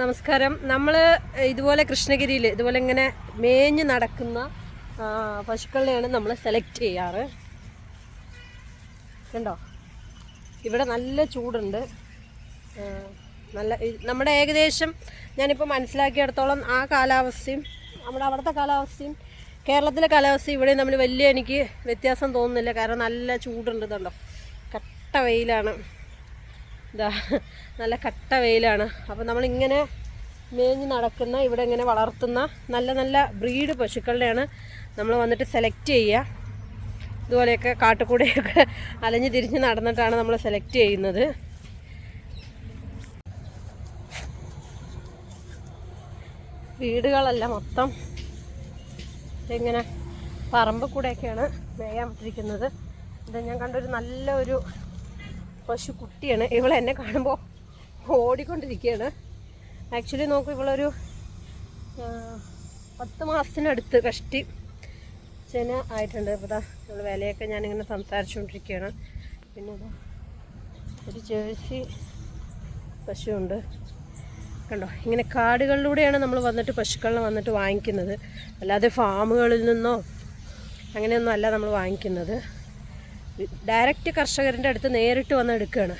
നമസ്കാരം. നമ്മൾ ഇതുപോലെ കൃഷ്ണഗിരിയിൽ ഇതുപോലെ ഇങ്ങനെ മേഞ്ഞ് നടക്കുന്ന പശുക്കളെയാണ് നമ്മൾ സെലക്ട് ചെയ്യാറ്. കണ്ടോ? ഇവിടെ നല്ല ചൂടുണ്ട്. നല്ല നമ്മുടെ ഏകദേശം ഞാനിപ്പോൾ മനസ്സിലാക്കിയെടുത്തോളം ആ കാലാവസ്ഥയും നമ്മുടെ അവിടുത്തെ കാലാവസ്ഥയും കേരളത്തിലെ കാലാവസ്ഥയും ഇവിടെ തമ്മിൽ വലിയ എനിക്ക് വ്യത്യാസം തോന്നുന്നില്ല. കാരണം നല്ല ചൂടുണ്ട് ഇതുണ്ടോ കട്ട വെയിലാണ്. ഇതാ നല്ല കട്ട വെയിലാണ്. അപ്പോൾ നമ്മളിങ്ങനെ മേഞ്ഞ് നടക്കുന്ന ഇവിടെ ഇങ്ങനെ വളർത്തുന്ന നല്ല നല്ല ബ്രീഡ് പശുക്കളുടെയാണ് നമ്മൾ വന്നിട്ട് സെലക്ട് ചെയ്യുക. ഇതുപോലെയൊക്കെ കാട്ടുകൂടെയൊക്കെ അലഞ്ഞ് തിരിഞ്ഞ് നടന്നിട്ടാണ് നമ്മൾ സെലക്ട് ചെയ്യുന്നത്. വീടുകളല്ല മൊത്തം ഇങ്ങനെ പറമ്പ് കൂടെയൊക്കെയാണ് മേയാൻ പറ്റിരിക്കുന്നത് ഇത് ഞാൻ കണ്ടൊരു നല്ല ഒരു പശു കുട്ടിയാണ്. ഇവൾ എന്നെ കാണുമ്പോൾ ഓടിക്കൊണ്ടിരിക്കുകയാണ്. ആക്ച്വലി നോക്കൂ ഇവളൊരു പത്ത് മാസത്തിനടുത്ത് കഷ്ടി ചെന ആയിട്ടുണ്ട്. അപ്പോൾ ഇതാ ഇവൾ വിലയൊക്കെ ഞാനിങ്ങനെ സംസാരിച്ചുകൊണ്ടിരിക്കുകയാണ്. പിന്നെ ഒരു ജേഴ്സി പശുവുണ്ട്. കണ്ടോ? ഇങ്ങനെ കാടുകളിലൂടെയാണ് നമ്മൾ വന്നിട്ട് പശുക്കളെ വന്നിട്ട് വാങ്ങിക്കുന്നത്. അല്ലാതെ ഫാമുകളിൽ നിന്നോ അങ്ങനെയൊന്നും അല്ല നമ്മൾ വാങ്ങിക്കുന്നത്. ഡയറക്റ്റ് കർഷകരുടെ അടുത്ത് നേരിട്ട് വന്ന് എടുക്കുകയാണ്.